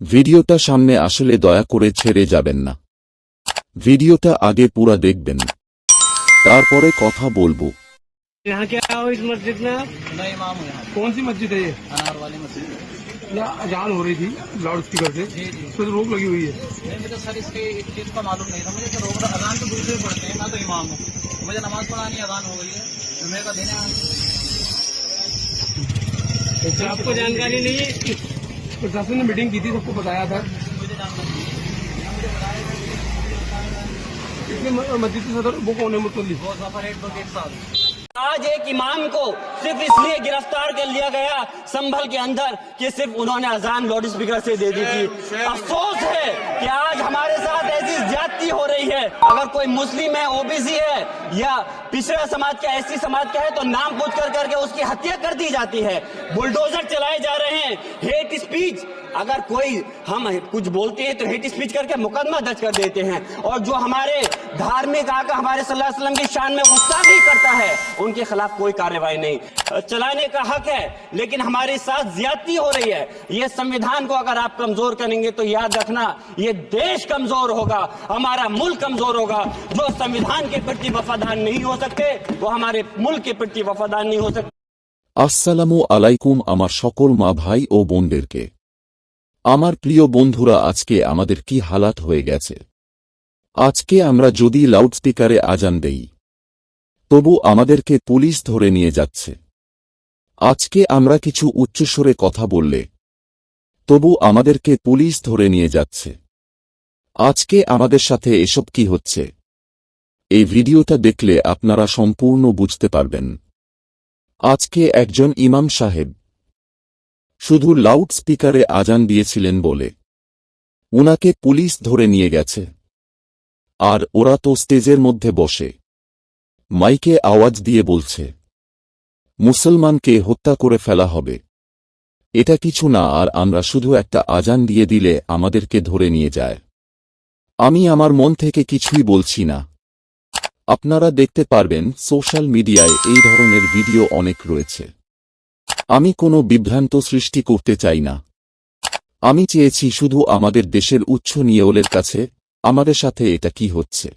ভিডিওটা সামনে আসলে দয়া করে ছেড়ে যাবেন না ভিডিওটা আগে পুরা দেখবেন তারপরে কথা বলবো यहाँ क्या आओ इस मस्जिद में आप मैं इमाम हूँ यहाँ कौन सी मस्जिद है ये अनार वाली मस्जिद यहाँ अजान हो रही थी लाउड स्पीकर से जी जी उस पर रोक लगी हुई है नहीं मुझे सर इसके इस चीज़ का मालूम नहीं था मुझे तो रोक अजान तो दूसरे पढ़ते हैं मैं तो इमाम हूँ मुझे नमाज पढ़ानी अजान हो गई है तो मेरे का देने आए तो आपको जानकारी नहीं है इसकी प्रशासन ने मीटिंग की थी, सबको बताया था। इसमें मस्जिद से सदर वो कौन है मुतलिफ आज एक इमाम को सिर्फ़ इसलिए गिरफ़्तार कर लिया गया संभल के अंदर कि सिर्फ़ उन्होंने अजान लाउड स्पीकर से दे दी थी। अफसोस है कि आज हमारे साथ ऐसी ज्यादती हो रही है। अगर कोई मुस्लिम है ओबीसी है या पिछड़ा समाज का एससी समाज का है तो नाम पूछ कर करके उसकी हत्या कर दी जाती है। बुलडोजर चलाए जा रहे हैं। Hate speech. अगर कोई हम कुछ बोलते हैं तो हेट स्पीच करके मुकदमा दर्ज कर देते हैं। और जो हमारे धार्मिक आका हमारे सल्लल्लाहु अलैहि वसल्लम की शान में गुस्सा भी करता है उनके खिलाफ कोई कार्रवाई नहीं चलाने का हक है लेकिन हमारे साथ ज्यादती हो रही है ये संविधान को अगर आप कमजोर करेंगे तो याद रखना ये देश कमजोर होगा हमारा मुल्क कमजोर होगा जो संविधान के प्रति वफादार नहीं हो सकते वो हमारे मुल्क के प्रति वफादार नहीं हो सकते আসসালামু আলাইকুম আমার সকল মা ভাই ও বোনদেরকে আমার প্রিয় বন্ধুরা আজকে আমাদের কি হালাত হয়ে গেছে আজকে আমরা যদি লাউডস্পিকারে আজান দেই তবু আমাদেরকে পুলিশ ধরে নিয়ে যাচ্ছে। আজকে আমরা কিছু উচ্চস্বরে কথা বললে। তবু আমাদেরকে পুলিশ ধরে নিয়ে যাচ্ছে। আজকে আমাদের সাথে এসব কি হচ্ছে? এই ভিডিওটা দেখলে আপনারা সম্পূর্ণ বুঝতে পারবেন। আজকে একজন ইমাম সাহেব শুধু লাউড স্পিকারে আজান দিয়েছিলেন বলে। উনাকে পুলিশ ধরে নিয়ে গেছে। আর ওরা তো স্টেজের মধ্যে বসে। মাইকে আওয়াজ দিয়ে বলছে, মুসলমানকে হত্যা করে ফেলা হবে। এটা কিছু না, আর আমরা শুধু একটা আজান দিয়ে দিলে আমাদেরকে ধরে নিয়ে যায়। আমি আমার মন থেকে কিছুই বলছি না। আপনারা দেখতে পারবেন, সোশ্যাল মিডিয়ায় এই ধরনের ভিডিও অনেক রয়েছে। আমি কোনো বিভ্রান্ত সৃষ্টি করতে চাই না। আমি চেয়েছি শুধু আমাদের দেশের উচ্চ নিয়লের কাছে, আমাদের সাথে এটা কি হচ্ছে?